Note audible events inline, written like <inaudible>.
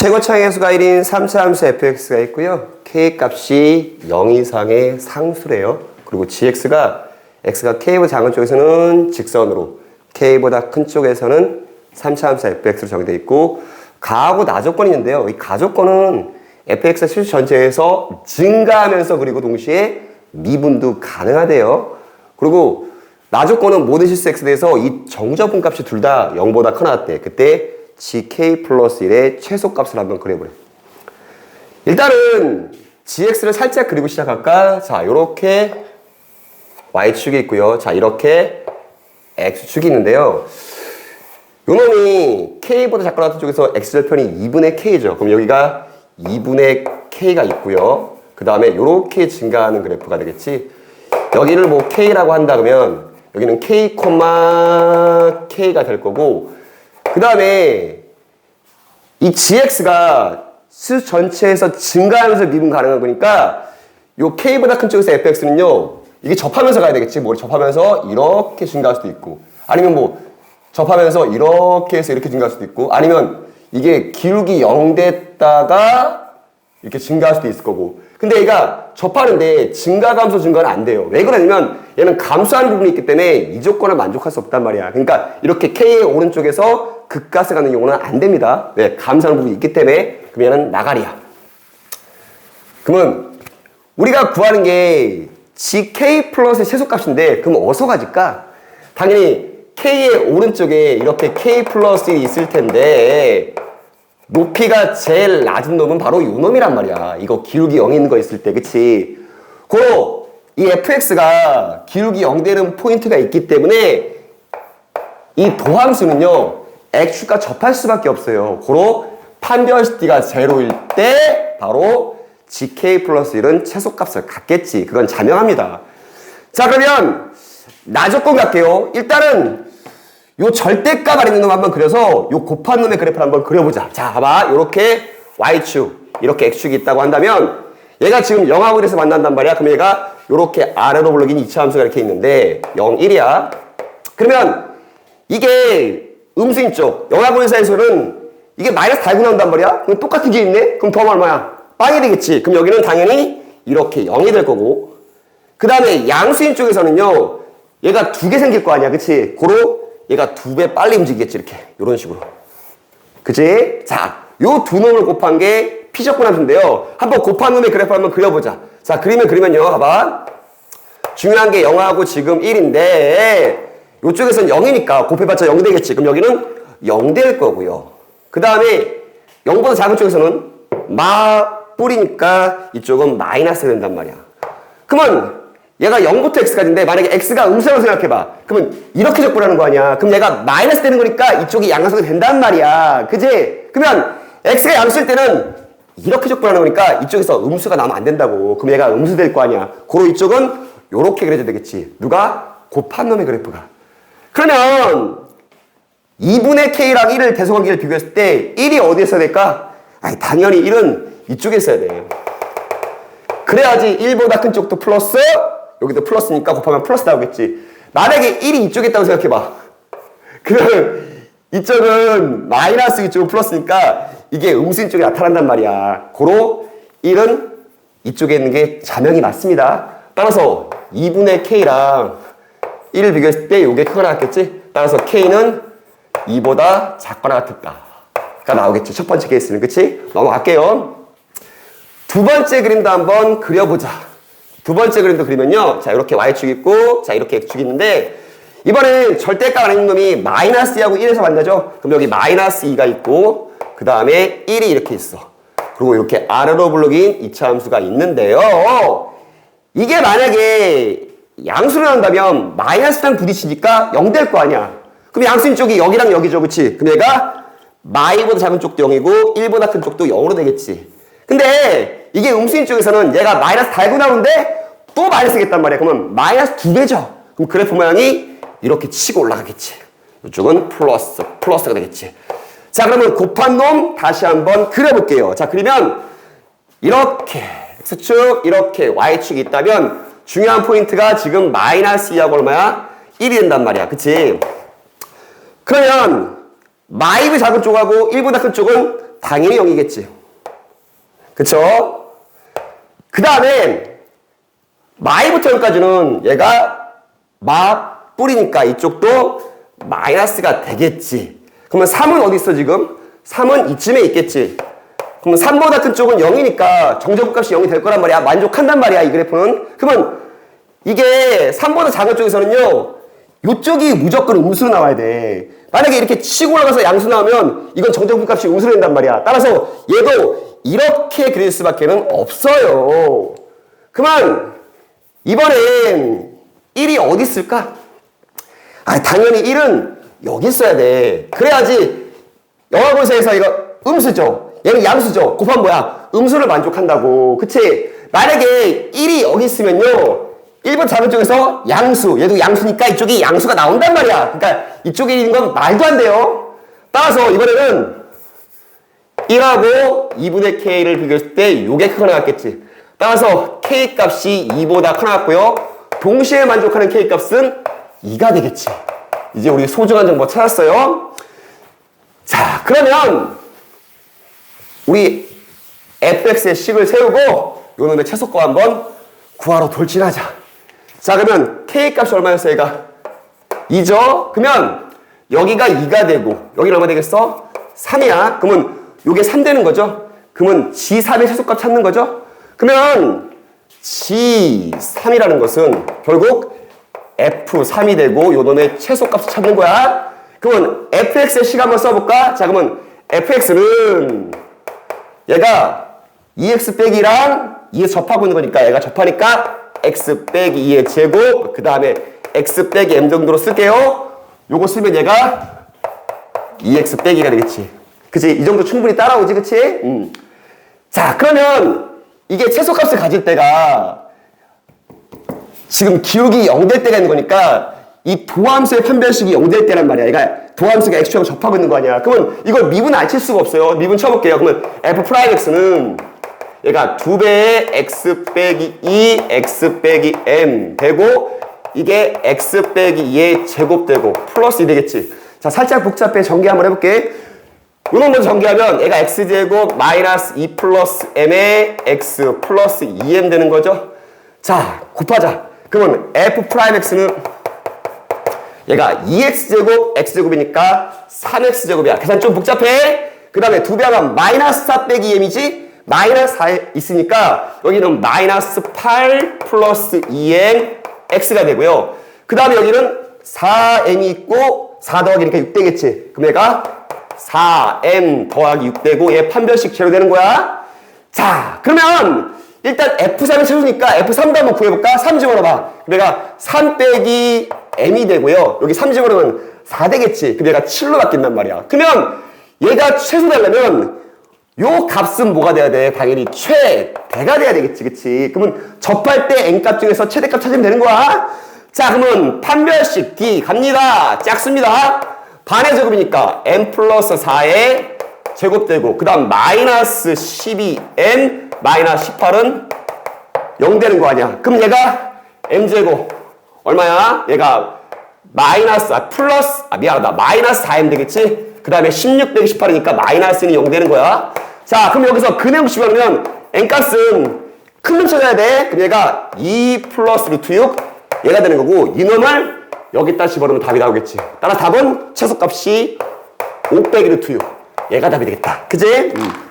최고 차이수가 1인 3차 함수 fx가 있고요. k 값이 0 이상의 상수래요. 그리고 gx가 x가 k보다 작은 쪽에서는 직선으로 k보다 큰 쪽에서는 3차 함수 fx로 정의되어 있고 가하고 나 조건이 있는데요. 이 가 조건은 fx가 실수 전체에서 증가하면서 그리고 동시에 미분도 가능하대요. 그리고 나 조건은 모든 실수 x에 대해서 이 정적분 값이 둘 다 0보다 커 나왔대. 그때 gk 플러스 1의 최소값을 한번 그려보래. 일단은 gx를 살짝 그리고 시작할까? 자, 요렇게 y축이 있고요. 자, 이렇게 x축이 있는데요. 요 놈이 k보다 작거나 같은 쪽에서 x절편이 2분의 k죠. 그럼 여기가 2분의 k가 있고요. 그 다음에 요렇게 증가하는 그래프가 되겠지. 여기를 뭐 k라고 한다 그러면 여기는 k, k가 될 거고 그 다음에 이 gx가 수 전체에서 증가하면서 미분 가능한 거니까 요 k보다 큰 쪽에서 fx는요 이게 접하면서 가야 되겠지. 뭐 접하면서 이렇게 증가할 수도 있고 아니면 뭐 접하면서 이렇게 해서 이렇게 증가할 수도 있고 아니면 이게 기울기 0 됐다가 이렇게 증가할 수도 있을 거고. 근데 얘가 접하는데 증가 감소 증가는 안 돼요. 왜 그러냐면 얘는 감소하는 부분이 있기 때문에 이 조건을 만족할 수 없단 말이야. 그러니까 이렇게 K의 오른쪽에서 극가스 가는 경우는 안 됩니다 왜 감소하는 부분이 있기 때문에 얘는 나가리야 그러면 우리가 구하는 게 GK 플러스의 최소값인데 그럼 어디서 가질까? 당연히 K의 오른쪽에 이렇게 K 플러스 1이 있을 텐데 높이가 제일 낮은 놈은 바로 요 놈이란 말이야. 이거 기울기 0이 있는 거 있을 때, 그치? 고로 이 fx가 기울기 0 되는 포인트가 있기 때문에 이 도함수는요, x가 접할 수밖에 없어요. 고로 판별시티가 제로일 때 바로 gk 플러스 1은 최소값을 갖겠지. 그건 자명합니다. 자, 그러면 나조건 갈게요. 일단은 요 절대값 아래 있는 놈 한번 그려서 요 곱한 놈의 그래프를 한번 그려보자. 자, 봐봐. 요렇게 y축, 이렇게 x축이 있다고 한다면 얘가 지금 0하고 1에서 만난단 말이야. 그럼 얘가 요렇게 아래로 불러긴 이차 함수가 이렇게 있는데 0, 1이야. 그러면 이게 음수인 쪽, 0하고 1 사이에서는 이게 마이너스 달고 나온단 말이야. 그럼 똑같은 게 있네? 그럼 더하면 얼마야? 빵이 되겠지. 그럼 여기는 당연히 이렇게 0이 될 거고 그 다음에 양수인 쪽에서는요 얘가 두 개 생길 거 아니야 그치? 고로 얘가 두 배 빨리 움직이겠지 이렇게 이런 식으로 그치? 자, 요 두 놈을 곱한 게 피적분 함수인데요 한번 곱한 놈의 그래프 한번 그려보자 자, 그리면 그리면요 봐봐 중요한 게 0하고 지금 1인데 요쪽에서는 0이니까 곱해봤자 0 되겠지 그럼 여기는 0 될 거고요 그 다음에 0보다 작은 쪽에서는 마 뿌리니까 이쪽은 마이너스가 된단 말이야 그러면 얘가 0부터 x까지인데 만약에 x가 음수라고 생각해봐. 그러면 이렇게 적분하는 거 아니야. 그럼 얘가 마이너스 되는 거니까 이쪽이 양수가 된단 말이야. 그지? 그러면 x가 양수일 때는 이렇게 적분하는 거니까 이쪽에서 음수가 나오면 안 된다고. 그럼 얘가 음수 될 거 아니야. 고로 이쪽은 요렇게 그려야 되겠지. 누가? 곱한 놈의 그래프가. 그러면 2분의 k랑 1을 대소관계를 비교했을 때 1이 어디에 있어야 될까? 아니 당연히 1은 이쪽에 있어야 돼. 그래야지 1보다 큰 쪽도 플러스 여기도 플러스니까 곱하면 플러스 나오겠지. 만약에 1이 이쪽에 있다고 생각해봐. <laughs> 그러면 이쪽은 마이너스 이쪽은 플러스니까 이게 음수인 쪽에 나타난단 말이야. 고로 1은 이쪽에 있는 게 자명이 맞습니다. 따라서 2분의 k랑 1을 비교했을 때 이게 크거나 같겠지? 따라서 k는 2보다 작거나 같았다.가 나오겠죠. 첫 번째 케이스는 그치? 넘어갈게요. 두 번째 그림도 한번 그려보자. 두 번째 그림도 그리면요. 자, 이렇게 Y축 있고, 자, 이렇게 X축 있는데, 이번엔 절대값 아닌 놈이 마이너스 2하고 1에서 만나죠? 그럼 여기 마이너스 2가 있고, 그 다음에 1이 이렇게 있어. 그리고 이렇게 아래로 블록인 이차 함수가 있는데요. 이게 만약에 양수를 한다면 마이너스랑 부딪히니까 0 될 거 아니야. 그럼 양수인 쪽이 여기랑 여기죠. 그치? 그럼 얘가 마이보다 작은 쪽도 0이고 1보다 큰 쪽도 0으로 되겠지. 근데 이게 음수인 쪽에서는 얘가 마이너스 달고 나오는데 또 마이너스겠단 말이야. 그러면 마이너스 두 배죠. 그럼 그래프 모양이 이렇게 치고 올라가겠지. 이쪽은 플러스, 플러스가 되겠지. 자, 그러면 곱한 놈 다시 한번 그려볼게요. 자, 그리면 이렇게 X축, 이렇게 Y축이 있다면 중요한 포인트가 지금 마이너스 2하고 얼마야? 1이 된단 말이야. 그치? 그러면 마이브 작은 쪽하고 1보다 큰 쪽은 당연히 0이겠지. 그쵸? 그 다음에 마이부터 0까지는 얘가 마 뿌리니까 이쪽도 마이너스가 되겠지. 그러면 3은 어디 있어 지금? 3은 이쯤에 있겠지. 그러면 3보다 큰 쪽은 0이니까 정적값이 0이 될 거란 말이야. 만족한단 말이야 이 그래프는. 그러면 이게 3보다 작은 쪽에서는요. 이쪽이 무조건 음수로 나와야 돼. 만약에 이렇게 치고 올라가서 양수 나오면 이건 정적값이 음수로 된단 말이야. 따라서 얘도 이렇게 그릴 수밖에는 없어요. 그만 이번엔 1이 어디 있을까? 아, 당연히 1은 여기 있어야 돼. 그래야지 영화고사에서 이거 음수죠. 얘는 양수죠. 곱하면 뭐야? 음수를 만족한다고. 그치? 만약에 1이 여기 있으면요. 1번 작은 쪽에서 양수. 얘도 양수니까 이쪽이 양수가 나온단 말이야. 그러니까 이쪽에 있는 건 말도 안 돼요. 따라서 이번에는 1하고 2분의 k를 비교했을 때 요게 크게 나왔겠지. 따라서 k 값이 2보다 크게 나왔고요. 동시에 만족하는 k 값은 2가 되겠지. 이제 우리 소중한 정보 찾았어요. 자, 그러면 우리 fx의 식을 세우고 요 놈의 최소값 한번 구하러 돌진하자. 자, 그러면 k 값이 얼마였어, 얘가? 2죠? 그러면 여기가 2가 되고 여기는 얼마 되겠어? 3이야. 그러면 요게 3 되는 거죠? 그러면 G3의 최소값 찾는 거죠? 그러면 G3이라는 것은 결국 F3이 되고 요 놈의 최소값을 찾는 거야. 그러면 fx의 식 한번 써볼까? 자, 그러면 fx는 얘가 2x 빼기랑 2에 접하고 있는 거니까 얘가 접하니까 x 빼기 2의 제곱 그 다음에 x 빼기 m 정도로 쓸게요. 요거 쓰면 얘가 2x 빼기가 되겠지. 그치? 이 정도 충분히 따라오지, 그치? 음. 자, 그러면 이게 최소값을 가질 때가 지금 기울기 0 될 때가 있는 거니까 이 도함수의 판별식이 0될 때란 말이야. 그러니까 도함수가 x축하고 접하고 있는 거 아니야. 그러면 이걸 미분 안 칠 수가 없어요. 미분 쳐볼게요. 그러면 f 프라임 x는 얘가 2배의 x 빼기 2 x 빼기 m 되고 이게 x 빼기 2의 제곱 되고 플러스 2 되겠지. 자, 살짝 복잡해. 전개 한번 해볼게. 요놈 먼저 전개하면 얘가 x제곱 마이너스 2 플러스 m의 x 플러스 2m 되는 거죠. 자, 곱하자. 그러면 f 프라임 x는 얘가 2x제곱 x제곱이니까 3x제곱이야. 계산 좀 복잡해. 그 다음에 두 배 하면 마이너스 4 빼기 m이지 마이너스 4에 있으니까 여기는 마이너스 8 플러스 2m x가 되고요. 그 다음에 여기는 4m이 있고 4 더하기니까 6 되겠지. 그럼 얘가 4m 더하기 6 되고 얘 판별식 제로 되는 거야. 자, 그러면 일단 F3을 채우니까 F3도 한번 구해볼까? 3 집어넣어봐. 내가 3 빼기 M이 되고요. 여기 3 집어넣으면 4 되겠지. 그럼 얘가 7로 바뀐단 말이야. 그러면 얘가 최소 되려면 요 값은 뭐가 돼야 돼? 당연히 최대가 돼야 되겠지. 그치? 그러면 접할 때 N값 중에서 최대값 찾으면 되는 거야. 자, 그러면 판별식 D 갑니다. 작습니다. 반의 제곱이니까 n 플러스 4의 제곱되고 그 다음 마이너스 12n 마이너스 18은 0 되는 거 아니야. 그럼 얘가 m제곱 얼마야? 얘가 마이너스 아 플러스 아 미안하다 마이너스 4m 되겠지? 그 다음에 16 빼기 18이니까 마이너스는 0 되는 거야. 자 그럼 여기서 근해공 집어넣으면 n값은 큰놈 찾아야 돼. 그럼 얘가 2 플러스 루트 6 얘가 되는 거고 이놈을 여기다 집어넣으면 답이 나오겠지. 따라 답은 최소값이 5 빼기 루트 6 얘가 답이 되겠다. 그지? 음.